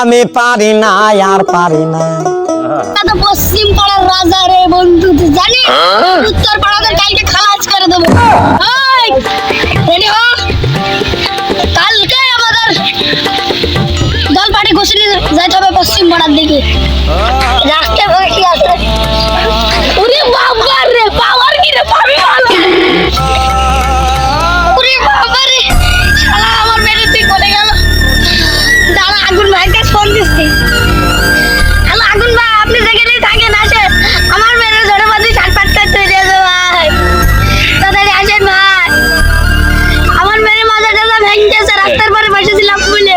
আমি পারি না আর পারি না। পশ্চিম পাড়ার রাজা রে বন্ধু জানিস? হ্যাঁ? করে কালকে পশ্চিম পাড়ার দিকে। হ্যাঁ। রাস্তা তার পরে বসেছিলাম ফুলে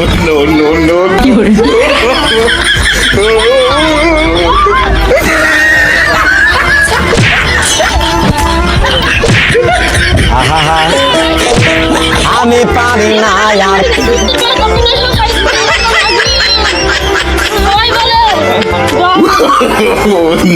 no, no, no. আমি পারি না আর Oh,